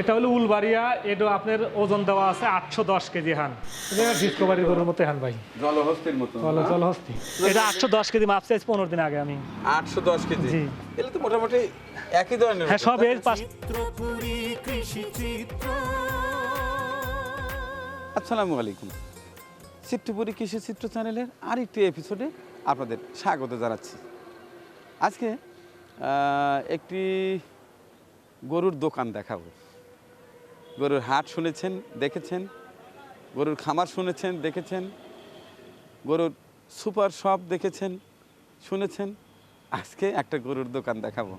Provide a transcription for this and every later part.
এটা হলো উলবাড়িয়া এটা আপনার ওজন দেওয়া আছে আটশো দশ কেজি হান। ডিসকভারি গরুর মতো হান ভাই। জলহস্তির মতো চলো এটা আটশো দশ কেজি মাপছে আজ পনেরো দিন আগে আমি। আটশো দশ কেজি? জি। এগুলো তো মোটামুটি একই ধরনের হ্যাঁ সব এর? পাশ কৃষি চিত্র। আসসালামু আলাইকুম। চিত্রপুরী কৃষি চিত্র চ্যানেলের আরেকটি এপিসোডে আপনাদের স্বাগত জানাচ্ছি। আজকে একটি গরুর দোকান দেখাবো। গরুর হাট শুনেছেন, দেখেছেন? গরুর খামার শুনেছেন, দেখেছেন? গরুর সুপার শপ দেখেছেন, শুনেছেন? আজকে একটা গরুর দোকান দেখাবো।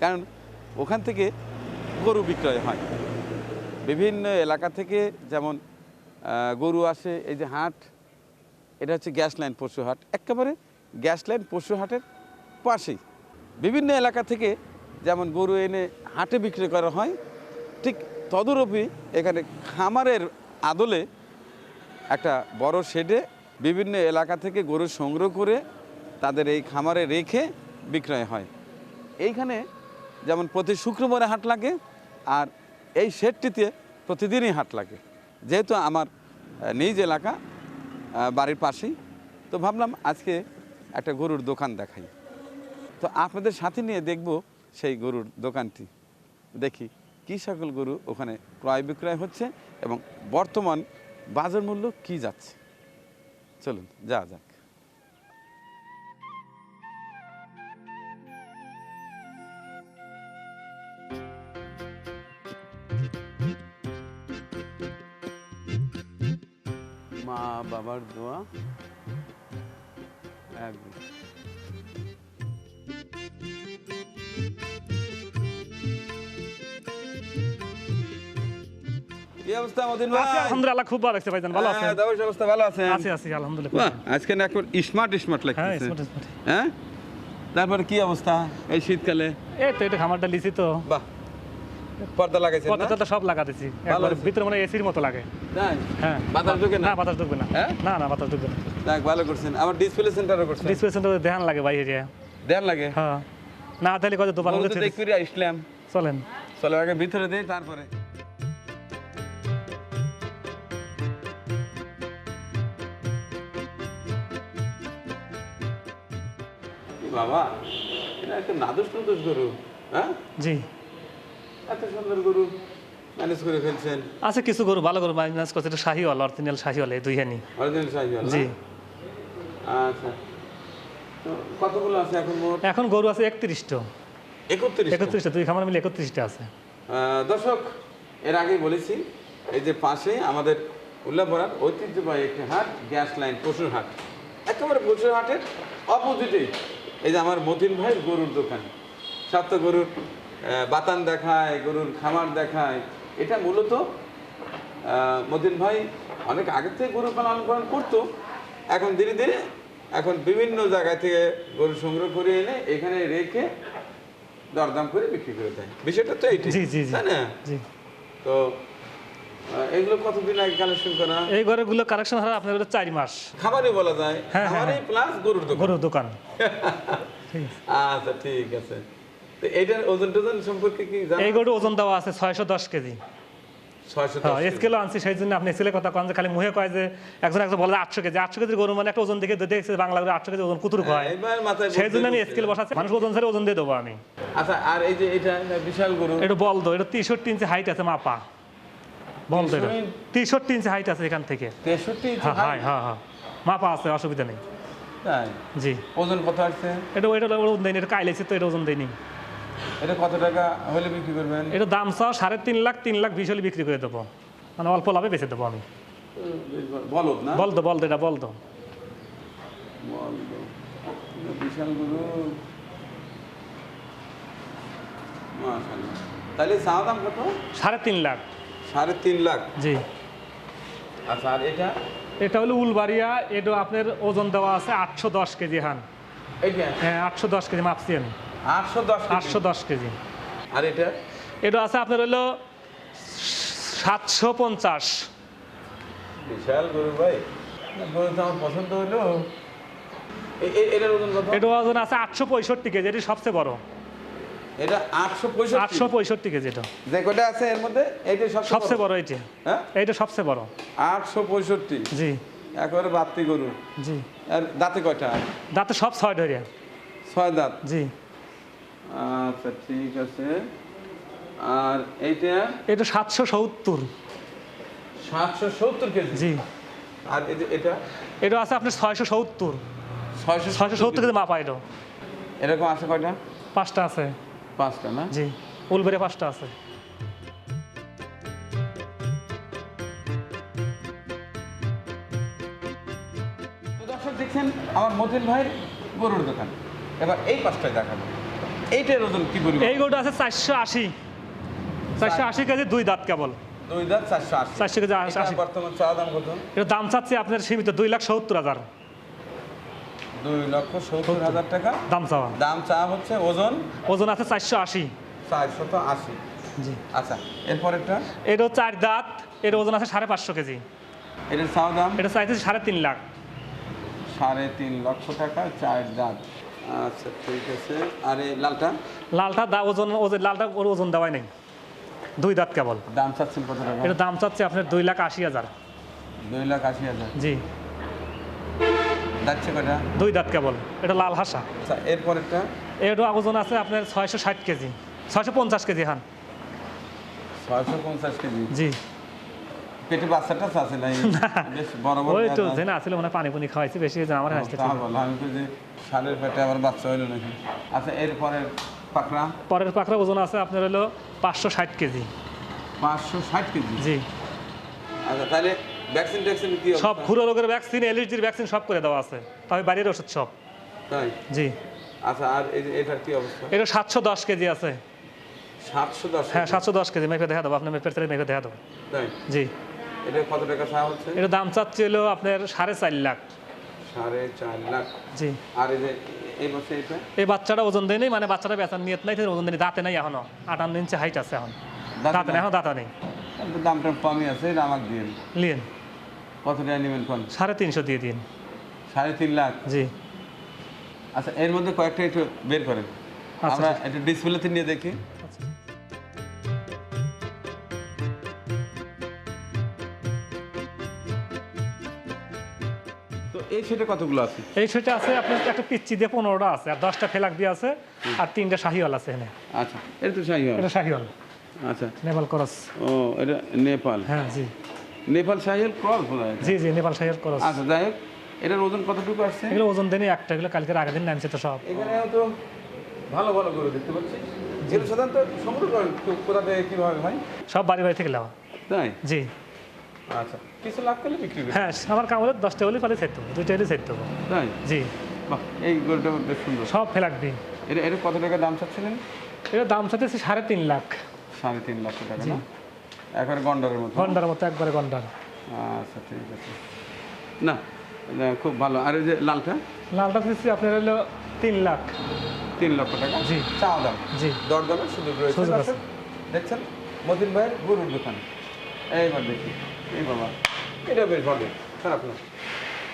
কারণ ওখান থেকে গরু বিক্রয় হয়। বিভিন্ন এলাকা থেকে যেমন গরু আসে, এই যে হাট, এটা হচ্ছে গ্যাস লাইন পশু হাট। একেবারে গ্যাস লাইন পশু হাটের পাশেই। বিভিন্ন এলাকা থেকে যেমন গরু এনে হাটে বিক্রি করা হয়, ঠিক তদরূপই এখানে খামারের আদলে একটা বড় শেডে বিভিন্ন এলাকা থেকে গরু সংগ্রহ করে তাদের এই খামারে রেখে বিক্রয় হয়। এইখানে যেমন প্রতি শুক্রবারে হাট লাগে আর এই শেডটিতে প্রতিদিনই হাট লাগে। যেহেতু আমার নিজ এলাকা বাড়ির পাশেই, তো ভাবলাম আজকে একটা গরুর দোকান দেখাই। তো আপনাদের সাথে নিয়ে দেখব সেই গরুর দোকানটি। দেখি। কী সকল গরু ওখানে ক্রয় বিক্রয় হচ্ছে এবং বর্তমান বাজার মূল্য কি যাচ্ছে? চলুন যা যাক। মা বাবার দোয়া। একদম কি অবস্থা মদিন ভাই? আছি, আলহামদুলিল্লাহ খুব ভালো লাগছে ভাইজান ভালো আছেন? হ্যাঁ, অবস্থা ভালো আছেন? আছি আছি আলহামদুলিল্লাহ আজকে না একবার স্মার্ট স্মার্ট হ্যাঁ লাগতেছে। হ্যাঁ? তারপরে কি অবস্থা এই শীতকালে? এই তো এটা খামারটা লিছি তো। বাহ পর্দা লাগাইছেন না? পথে সব লাগা দিছি। একবার ভিতরে মনে এসির মতো লাগে। হ্যাঁ। বাতাস ঢোকে না? না বাতাস ঢুকবে না। হ্যাঁ? না না বাতাস ঢুকবে না। যাক ভালো করছেন। আমার ডিসপ্লে সেন্টারও করছেন? ডিসপ্লে সেন্টার ধ্যান লাগে ভাই এরিয়া দেন লাগে? হ্যাঁ। না তাহলে কত দোকান মধ্যে দেখ চলেন। চলো আগে ভিতরে দেই তারপরে। বাবা এটা একটা নাদুস নাদুস গরু হ্যাঁ? জি। এত সুন্দর গরু ম্যানেজ করে ফেলছেন। আছে কিছু গরু ভালো গরু করছে এটা শাহিওয়াল অরিজিনাল শাহিওয়াল এই দুই হানি অরিজিনাল জি। আচ্ছা। তো কতগুলো আছে এখন মোট? এখন গরু আছে একত্রিশটা। একত্রিশ একত্রিশটা দুই খামার মিলে একত্রিশটা আছে। দর্শক এর আগেই বলেছি এই যে পাশে আমাদের উল্লাপড়ার ঐতিহ্যবাহী একটি হাট গ্যাস লাইন পশুর হাট। একেবারে পশুর হাটের অপোজিটেই এই যে আমার মতিন ভাইয়ের গরুর দোকান। সব তো গরুর বাতান দেখায় গরুর খামার দেখায়। এটা মূলত মতিন ভাই অনেক আগে থেকে গরু পালন পালন করতো। এখন ধীরে ধীরে এখন বিভিন্ন জায়গা থেকে গরু সংগ্রহ করে এনে এখানে রেখে দরদাম করে বিক্রি করে দেয়। বিষয়টা তো জি তাই না? তো এগুলো কতদিন আগে কালেকশন করা? এই ঘরগুলো কালেকশন হয় আপনার হলো চার মাস। খাবারই বলা যায়। হ্যাঁ, হ্যাঁ, খাবারই প্লাস গরুর দোকান। গরুর দোকান। আচ্ছা ঠিক আছে। তো এটার ওজন টোজন সম্পর্কে কি জানেন? এই গরু ওজন দেওয়া আছে ছয়শো দশ কেজি। হ্যাঁ স্কেলও আনছি সেই জন্য আপনি স্কেলের কথা কন যে খালি মুহে কয় যে একজন একজন বলে আটশো কেজি। আটশো কেজির গরু মানে একটা ওজন দেখে দেখছে বাংলা করে আটশো কেজি ওজন কুতুর হয় সেই জন্য আমি স্কেল বসাচ্ছি মানুষ ওজন ছেড়ে ওজন দিয়ে দেবো আমি। আচ্ছা আর এই যে এটা এটা বিশাল গরু। এটা বল দো এটা তেষট্টি ইঞ্চি হাইট আছে মাপা। বল দো এটা তেষট্টি ইঞ্চি হাইট আছে এখান থেকে। তেষট্টি হ্যাঁ হ্যাঁ হ্যাঁ। মাপা আছে অসুবিধা নেই। তাই? জি। ওজন কত আসছে? এটা এটা ওজন দেয়নি এটা কাইলেছি তো এটা ওজন দেয়নি। এটা কত টাকা হলে বিক্রি করবেন? এটা দাম চাও সাড়ে তিন লাখ তিন লাখ বিশ হলে বিক্রি করে দেবো। মানে অল্প লাভে বেঁচে দেবো আমি। বলদ না? বল তো বল তো এটা বল তো বিশাল গরু। তাহলে চাওয়া দাম কত? সাড়ে তিন লাখ। সাড়ে তিন লাখ। জি। আচ্ছা আর এটা? এটা হলো উলবাড়িয়া এটা আপনার ওজন দেওয়া আছে আটশো দশ কেজি হান। হ্যাঁ আটশো দশ কেজি মাপছি আমি আটশো দশ আটশো দশ কেজি। আর এটা? এটা আছে আপনার হলো সাতশো পঞ্চাশ। বিশাল গরু ভাই। গরু তো আমার পছন্দ হলো এটার ওজন এটা ওজন আছে আটশো পঁয়ষট্টি কেজি এটি সবচেয়ে বড়। এটা আটশো পঁয়ষট্টি। আটশো পঁয়ষট্টি কেজি এটা। যে আছে এর মধ্যে? এইটা সবচেয়ে বড়। এইটা। হ্যাঁ? এইটা সবচেয়ে বড়। আটশো পঁয়ষট্টি। জি। একেবারে গরু। জি। আর দাঁতে কয়টা? দাঁতে সব ছয় দাঁত? জি। আচ্ছা ঠিক আছে। আর এইটা? এটা কেজি? জি। আর এটা? এটা আছে আপনার ছয়শো সত্তর। ছয়শো ছয়শো সত্তর কেজি মাপা এটা। এরকম আছে কয়টা? পাঁচটা আছে। পাঁচটা না? জি উলবেরে পাঁচটা আছে। দর্শক দেখছেন আমার মতিন ভাইয়ের গরুর দোকান। এবার এই পাঁচটায় দেখাবো। এইটার ওজন কি এই গরুটা আছে চারশো আশি। চারশো আশি কেজি দুই দাঁত কেবল। দুই দাঁত চারশো আশি। চারশো কেজি আশি। আশি বর্তমান দাম কত? এটা দাম চাচ্ছে আপনার সীমিত দুই লাখ সত্তর হাজার। দুই লক্ষ সত্তর হাজার টাকা। দাম চাওয়া। দাম চা হচ্ছে ওজন? ওজন আছে চারশো আশি। চারশত আশি। জি। আচ্ছা এরপর একটা এটাও চার দাঁত এর ওজন আছে সাড়ে পাঁচশো কেজি। এটার চা দাম? এটা চাইতেছে সাড়ে তিন লাখ। সাড়ে তিন লক্ষ টাকা চার দাঁত। আচ্ছা ঠিক আছে। আর এই লালটা? লালটা দা ওজন ওজন লালটা ওর ওজন দেওয়াই নেই। দুই দাঁত কেবল। দাম চাচ্ছেন কত টাকা? এটা দাম চাচ্ছে আপনার দুই লাখ আশি হাজার। দুই লাখ আশি হাজার। জি। কটা দুই দাঁত কেবল এটা লাল হাসা। আচ্ছা এরপরেরটা? এটা ওজন আছে আপনার ছয়শো ষাট কেজি ছয়শো পঞ্চাশ কেজি হান। ছয়শো পঞ্চাশ কেজি? জি। পেটে বাচ্চাটা আছে নাই বেশ বড় বড় ওই তো পেঁয়াজ জেনে আসলে মনে পানি পুনি খাওয়াইছি বেশি হয়েছে আমার। হাসতে তা বলো আমি তো যে পেটে বাচ্চা হইল নাকি? আচ্ছা এরপরের পাকড়া? পরের পাখরা ওজন আছে আপনার হলো পাঁচশো ষাট কেজি। পাঁচশো ষাট কেজি? জি। আচ্ছা তাহলে ভ্যাকসিন ট্যাকসিন কি সব? খুরো রোগের ভ্যাকসিন এলএসডির ভ্যাকসিন সব করে দেওয়া আছে। তবে বাড়ির ওষুধ সব। তাই? জি। আচ্ছা আর এটার কি অবস্থা? এটা সাতশো দশ কেজি আছে। সাতশো দশ হ্যাঁ সাতশো দশ কেজি। মেপে দেখা দেবো আপনার মেপের তাহলে মেপে দেখা দেবো। তাই? জি। এটা কত টাকা চা হচ্ছে? এটা দাম চাচ্ছে হলো আপনার সাড়ে চার লাখ। সাড়ে চার লাখ। জি। আর এই যে এই বাচ্চাটা ওজন দেয় নেই মানে বাচ্চাটা বেচার নিয়ত নাই ওজন দেয় দাঁতে নাই এখনও। আটান্ন ইঞ্চি হাইট আছে এখন। দাঁতে নেই? এখন দাঁতা নেই। তো দামটা কমই আছে এটা আমাকে দিয়ে দিন। কত টাকা নেবেন কোন? সাড়ে তিনশো দিয়ে দিন। সাড়ে তিন লাখ? জি। আচ্ছা এর মধ্যে কয়েকটা একটু বের করেন। আচ্ছা, আমরা একটু ডিসপ্লেতে নিয়ে দেখি। আচ্ছা। তো এই সেটে কতগুলো আছে? এই সেটা আছে আপনার একটা পিচ্ছি দিয়ে পনেরোটা আছে আর দশটা ফেলাক দিয়ে আছে আর তিনটা শাহিওয়াল আছে এখানে। আচ্ছা এটা তো শাহি এটা শাহিওয়াল। আচ্ছা। নেপাল করস। ও এটা নেপাল। হ্যাঁ জি। নেপাল শাহিয়াল ক্রস জি জি নেপাল শাহিওয়াল করস আচ্ছা যাই হোক এটার ওজন কতটুকু আসছে? এগুলো ওজন দেনি একটা এগুলো কালকের আগের দিন নামছে তো সব। এখানেও তো ভালো ভালো গরু দেখতে পাচ্ছি এগুলো সাধারণত সংগ্রহ করেন কোথা থেকে কীভাবে ভাই সব বাড়ি বাড়ি থেকে নেওয়া। তাই? জি। আচ্ছা কিছু লাভ করলে বিক্রি করি হ্যাঁ আমার কাম হলে দশটা হলে পালে ছেড়ে দেবো দুইটা হলে ছেড়ে দেবো তাই? জি। এই গরুটা বেশ সুন্দর। সব ফেলাক দিন এটা এটা কত টাকা দাম চাচ্ছিলেন? এটা দাম সাথে সাড়ে তিন লাখ। সাড়ে তিন লক্ষ টাকা না? একবারে গন্ডারের মতো। ঘণ্টার মতো একবারে ঘণ্টার আচ্ছা ঠিক আছে। না খুব ভালো। আর ওই যে লালটা? লালটা দিচ্ছি আপনার হলো তিন লাখ। তিন লক্ষ টাকা? জি। চাওয়া দাম জি। সুযোগ রয়েছে। দেখছেন? ভাইয়ের গরুর দোকান। এইবার দেখি। এই বাবা এটা বেশ ভালো। খারাপ না।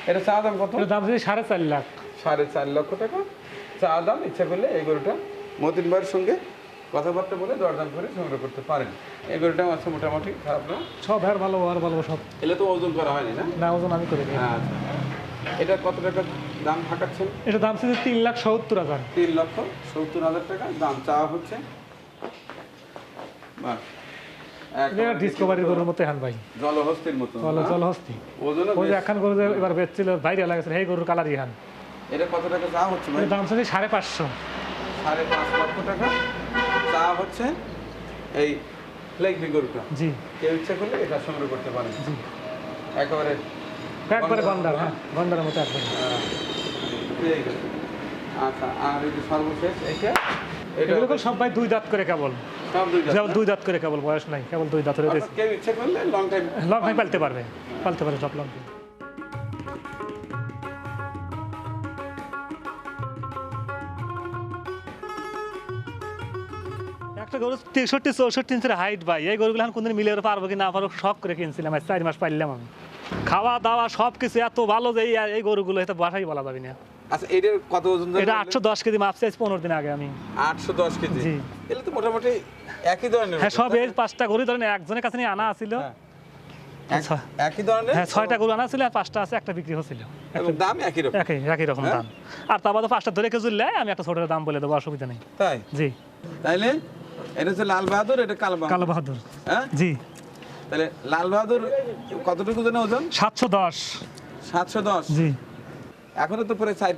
এটা চা দাম কত? দাম দিচ্ছি সাড়ে চার লাখ। সাড়ে চার লক্ষ টাকা। চা দাম ইচ্ছা করলে এই গরুটা মতিন ভাইয়ের সঙ্গে কথাবার্তা বলে দরদাম করে সংগ্রহ করতে পারেন। এই গরুটা আছে মোটামুটি খারাপ না? সব আর ভালো আর ভালো সব। এলে তো ওজন করা হয়নি না? না ওজন আমি করে দিই আচ্ছা। এটা কত টাকা দাম থাকাচ্ছেন এটা দাম ছিল তিন লাখ সত্তর হাজার। তিন লক্ষ সত্তর হাজার টাকা দাম চাওয়া হচ্ছে। বাহ। ডিসকভারির গরুর মতো ভাই। জলহস্তির মতো এখন গরু এবার বেচছিল বাইরে এই গরুর এটা কত টাকা হচ্ছে দাম ছিল সাড়ে পাঁচশো। সাড়ে পাঁচ লক্ষ টাকা। চাওয়া হচ্ছে এই ফ্লেক গরুটা জি। কেউ ইচ্ছা করলে এটা সংগ্রহ করতে পারেন। জি। একেবারে একবারে গন্ডার হ্যাঁ গন্ডারের মতো একবারে আছে আচ্ছা আর এই যে সর্বশেষ এটা এগুলো দুই দাঁত করে কেবল। যেমন দুই দাঁত করে কেবল বয়স নাই কেবল দুই দাঁত হয়ে কেউ ইচ্ছা করলে লং টাইম লং টাইম পালতে পারবে পালতে পারে সব লং টাইম একটা গরু তেষট্টি চৌষট্টি ইঞ্চের হাইট ভাই। এই গরুগুলো এখন কোনদিন মিলে পারব কি না পারব শখ করে কিনছিলাম। চার মাস পাইলাম আমি। খাওয়া দাওয়া সব কিছু এত ভালো যে এই- গরুগুলো এত বাসাই বলা যাবে না। আচ্ছা এটার কত ওজন এটা কেজি মাপ দিন আগে আমি। আটশো দশ কেজি? জি। এগুলো তো মোটামুটি একই ধরনের হ্যাঁ সব এই পাঁচটা গরু ধরেন একজনের কাছে নিয়ে আনা ছিল হ্যাঁ। একই ধরনের? হ্যাঁ ছয়টা গরু আনা ছিল আর পাঁচটা আছে একটা বিক্রি হচ্ছিল। দাম একই রকম। একই একই রকম হ্যাঁ? দাম। আর পাঁচটা ধরে কেউ আমি একটা ছোটের দাম বলে দেবো অসুবিধা নেই। তাই? জি। তাইলে এটা হচ্ছে লাল বাহাদুর এটা কালো বাহাদুর। কালো বাহাদুর। হ্যাঁ? জি। তাহলে লাল বাহাদুর কতটুকু ওজন ওজন? সাতশো দশ। সাতশো দশ? জি। এখনও তো পরে সাইড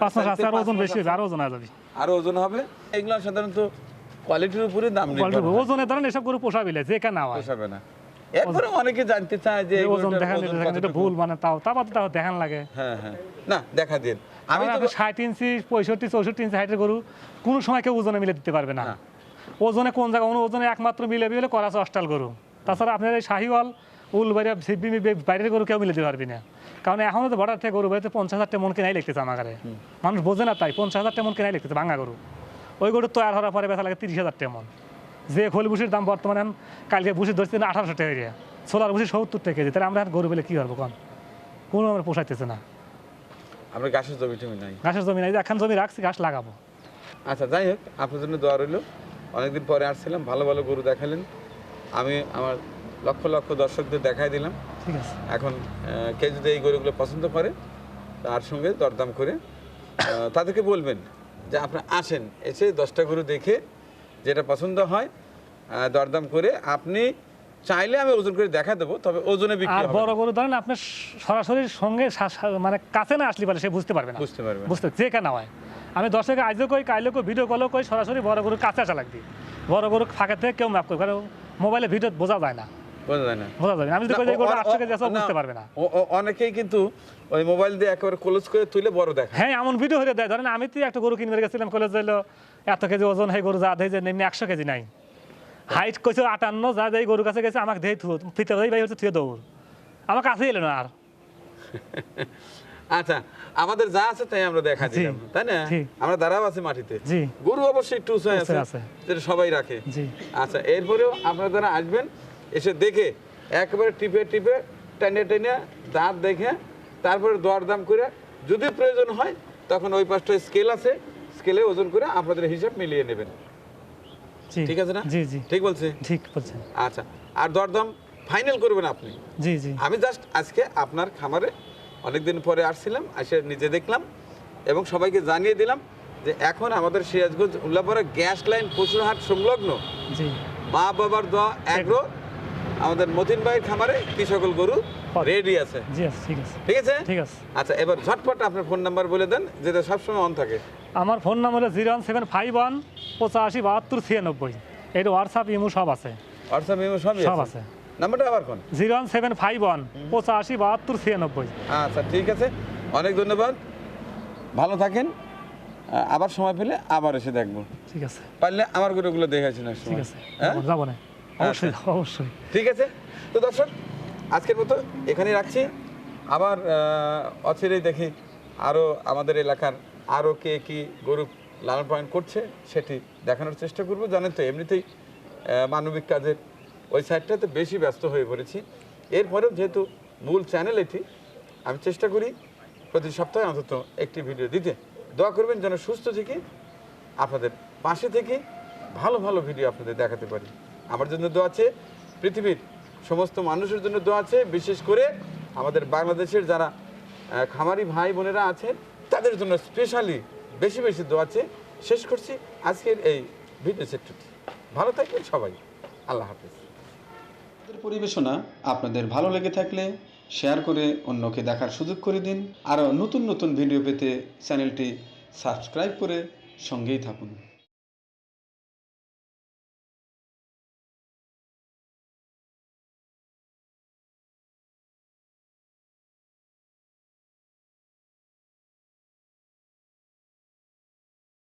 পাঁচ মাস আছে আর ওজন বেশি আরও ওজন আসবে আরও ওজন হবে? এগুলো সাধারণত কোয়ালিটির উপরে দাম নির্ভর ধরেন এসব গরু পোষাবিলে যে কেন পোষাবে না। এরপরে অনেকে জানতে চায় যে ওজন দেখান এটা ভুল মানে তাও তা বাদে তাও দেখান লাগে। হ্যাঁ হ্যাঁ। না দেখা দিন। আমি তো ষাট ইঞ্চি পঁয়ষট্টি চৌষট্টি ইঞ্চি হাইটের গরু কোনো সময় কেউ ওজনে মিলে দিতে পারবে না। না। ওজনে কোন জায়গা ওজনে একমাত্র মিলে হলে করা আছে অষ্টাল গরু। তাছাড়া আপনার এই শাহিওয়াল উলবাড়িয়া সিবি বাইরের গরু কেউ মিলে দিতে পারবি না। কারণ এখনও তো বর্ডার থেকে গরু বাড়িতে পঞ্চাশ হাজার মন কেনাই লিখতেছে আমার কাছে মানুষ বোঝে না তাই পঞ্চাশ হাজার মন কেনাই লিখতেছে ভাঙা গরু। ওই গরু তৈরি হওয়ার পরে বেচা লাগে তিরিশ হাজার মন। যে খোল বুসির দাম বর্তমানে কালকে বুসির ধরছে না আঠারোশো টাকা দিয়ে সোলার বুসি সত্তর টাকা কেজি তাহলে আমরা আর গরু বলে কী করব কন? কোনো আমরা পোষাইতেছে না। আমরা গাছের জমি টমি নাই? ঘাসের জমি নাই এখন জমি রাখছি ঘাস লাগাবো। আচ্ছা যাই হোক আপনার জন্য দোয়া রইল। অনেকদিন পরে আসছিলাম ভালো ভালো গরু দেখালেন। আমি আমার লক্ষ লক্ষ দর্শকদের দেখাই দিলাম। ঠিক আছে। এখন কে যদি এই গরুগুলো পছন্দ করে তার সঙ্গে দরদাম করে তাদেরকে বলবেন যে আপনি আসেন এসে দশটা গরু দেখে যেটা পছন্দ হয় দরদাম করে আপনি চাইলে আমি ওজন করে দেখা দেবো তবে ওজনে বিক্রি আর বড় গরু ধরেন আপনার সরাসরি সঙ্গে মানে কাছে না আসলে পারে সে বুঝতে পারবে না। বুঝতে পারবে বুঝতে যে কেন হয়? আমি দর্শকে আজও কই কাইলে কই ভিডিও কলও কই সরাসরি বড় গরুর কাছে আসা লাগবে। বড় গরু ফাঁকা থেকে কেউ ম্যাপ করে কারণ মোবাইলে ভিডিও বোঝা যায় না। বোঝা যায় না। বোঝা যাবে না। আমি যদি কই গরুটা কেজি আছে বুঝতে পারবে না। অনেকেই কিন্তু ওই মোবাইল দিয়ে একেবারে ক্লোজ করে তুলে বড় দেখা হ্যাঁ এমন ভিডিও হয়ে দেয়। ধরেন আমি তো একটা গরু কিনবে গেছিলাম কলেজ যাইলো এত কেজি ওজন হয় গরু যা দেয় যে এমনি একশো কেজি নাই। হাইট কইছে আটান্ন যা দেয় গরুর কাছে গেছে আমাকে দেই থুয়ে ফিতে ভাই হচ্ছে থুয়ে দৌড় আমার কাছে এলো না আর আচ্ছা আমাদের যা আছে তাই আমরা দেখা দিলাম তাই না? আমরা দাঁড়াও আছি মাটিতে। গরু অবশ্যই একটু উঁচু আছে যেটা সবাই রাখে। আচ্ছা এরপরেও আপনারা যারা আসবেন এসে দেখে একবারে টিপে টিপে টেনে টেনে দাঁত দেখে তারপরে দরদাম করে যদি প্রয়োজন হয় তখন ওই পাশটা স্কেল আছে স্কেলে ওজন করে আপনাদের হিসাব মিলিয়ে নেবেন। ঠিক আছে না? জি জি। ঠিক বলছে? ঠিক বলছেন। আচ্ছা আর দরদাম ফাইনাল করবেন আপনি? জি জি। আমি জাস্ট আজকে আপনার খামারে অনেকদিন পরে আসছিলাম এসে নিজে দেখলাম এবং সবাইকে জানিয়ে দিলাম যে এখন আমাদের সিরাজগঞ্জ উল্লাপাড়া গ্যাস লাইন পশুরহাট সংলগ্ন জি। মা বাবার দোয়া এগ্রো আমাদের মতিন ভাইয়ের খামারে কি সকল গরু রেডি আছে? জি আছে ঠিক আছে. ঠিক আছে? ঠিক আছে. আচ্ছা এবার ঝটপট আপনার ফোন নাম্বার বলে দেন যেটা সবসময় অন থাকে। আমার ফোন নাম্বার হলো zero one seven five one পঁচাশি বাহাত্তর ছিয়ানব্বই। এটা হোয়াটসঅ্যাপ ইমো সব আছে। হোয়াটসঅ্যাপ ইমো সবই সব আছে? নাম্বারটা আবার কোন? Zero one seven five one পঁচাশি বাহাত্তর ছিয়ানব্বই। আচ্ছা ঠিক আছে। অনেক ধন্যবাদ। ভালো থাকেন। আবার সময় পেলে আবার এসে দেখব। ঠিক আছে। পারলে আমার গরুগুলো দেখাচ্ছেন ঠিক আছে। হ্যাঁ? যাব না। অবশ্যই অবশ্যই। ঠিক আছে? তো দর্শক আজকের মতো এখানে রাখছি। আবার অচিরেই দেখি আরও আমাদের এলাকার আরও কে কী গরু লালন পালন করছে সেটি দেখানোর চেষ্টা করব। জানেন তো, এমনিতেই মানবিক কাজের ওই সাইডটাতে বেশি ব্যস্ত হয়ে পড়েছি। এরপরেও যেহেতু মূল চ্যানেল এটি, আমি চেষ্টা করি প্রতি সপ্তাহে অন্তত একটি ভিডিও দিতে। দোয়া করবেন যেন সুস্থ থেকে আপনাদের পাশে থেকে ভালো ভালো ভিডিও আপনাদের দেখাতে পারি। আমার জন্য দোয়া আছে পৃথিবীর সমস্ত মানুষের জন্য দোয়া আছে, বিশেষ করে আমাদের বাংলাদেশের যারা খামারি ভাই বোনেরা আছেন, তাদের জন্য স্পেশালি বেশি বেশি দোয়া আছে। শেষ করছি আজকের এই ভিডিও সেটটি। ভালো থাকবেন সবাই। আল্লাহ হাফিজ। পরিবেশনা আপনাদের ভালো লেগে থাকলে শেয়ার করে অন্যকে দেখার সুযোগ করে দিন। আরও নতুন নতুন ভিডিও পেতে চ্যানেলটি সাবস্ক্রাইব করে সঙ্গেই থাকুন।